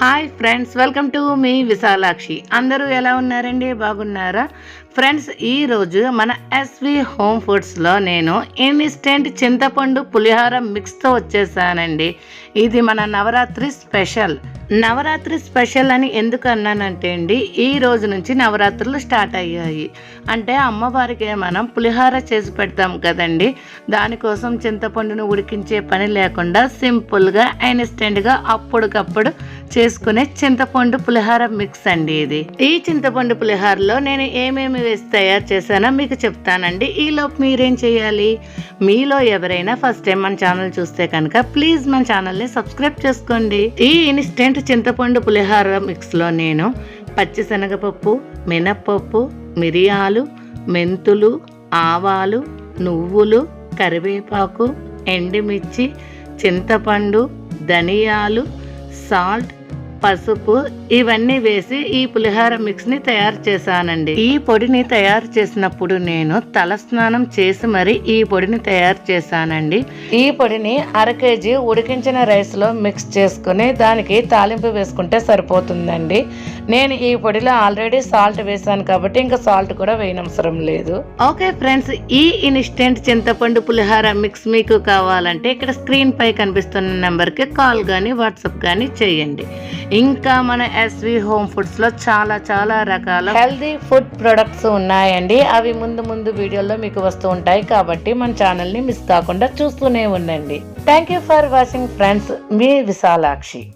Hi friends welcome to మీ విశాలాక్షి అందరూ ఎలా ఉన్నారండి? బాగున్నారా? ఫ్రెండ్స్ ఈరోజు మన ఎస్వి హోమ్ ఫుడ్స్లో నేను ఇన్స్టెంట్ చింతపండు పులిహార మిక్స్తో వచ్చేసానండి. ఇది మన నవరాత్రి స్పెషల్. నవరాత్రి స్పెషల్ అని ఎందుకు అన్నానంటే అండి ఈ రోజు నుంచి నవరాత్రులు స్టార్ట్ అయ్యాయి. అంటే అమ్మవారికి మనం పులిహార చేసి పెడతాం కదండి. దానికోసం చింతపండును ఉడికించే పని లేకుండా సింపుల్గా ఇన్స్టెంట్గా అప్పటికప్పుడు చేసుకునే చింతపండు పులిహార మిక్స్ అండి ఇది. ఈ చింతపండు పులిహారలో నేను ఏమేమి వేసి తయారు చేశానో మీకు చెప్తానండి. ఈలోపు మీరేం చేయాలి? మీలో ఎవరైనా ఫస్ట్ టైం మన ఛానల్ చూస్తే కనుక ప్లీజ్ మన ఛానల్ని సబ్స్క్రైబ్ చేసుకోండి. ఈ ఇన్స్టెంట్ చింతపండు పులిహార మిక్స్లో నేను పచ్చిశనగపప్పు మినప్పప్పు మిరియాలు మెంతులు ఆవాలు నువ్వులు కరివేపాకు ఎండుమిర్చి చింతపండు ధనియాలు సాల్ట్ పసుపు ఇవన్నీ వేసి ఈ పులిహార మిక్స్ని తయారు చేశానండి. ఈ పొడిని తయారు చేసినప్పుడు నేను తలస్నానం చేసి మరి ఈ పొడిని తయారు చేశానండి. ఈ పొడిని అర కేజీ ఉడికించిన రైస్లో మిక్స్ చేసుకుని దానికి తాలింపు వేసుకుంటే సరిపోతుందండి. నేను ఈ పొడిలో ఆల్రెడీ సాల్ట్ వేసాను కాబట్టి ఇంకా సాల్ట్ కూడా వేయనవసరం లేదు. ఓకే ఫ్రెండ్స్ ఈ ఇన్స్టెంట్ చింతపండు పులిహార మిక్స్ మీకు కావాలంటే ఇక్కడ స్క్రీన్ పై కనిపిస్తున్న నెంబర్కి కాల్ కానీ వాట్సాప్ కానీ చేయండి. ఇంకా మన ఎస్వి హోమ్ ఫుడ్స్లో చాలా చాలా రకాల హెల్దీ ఫుడ్ ప్రొడక్ట్స్ ఉన్నాయండి. అవి ముందు ముందు వీడియోలో మీకు వస్తూ ఉంటాయి. కాబట్టి మన ఛానల్ని మిస్ కాకుండా చూస్తూనే ఉండండి. Thank you for watching friends me Vishalakshi.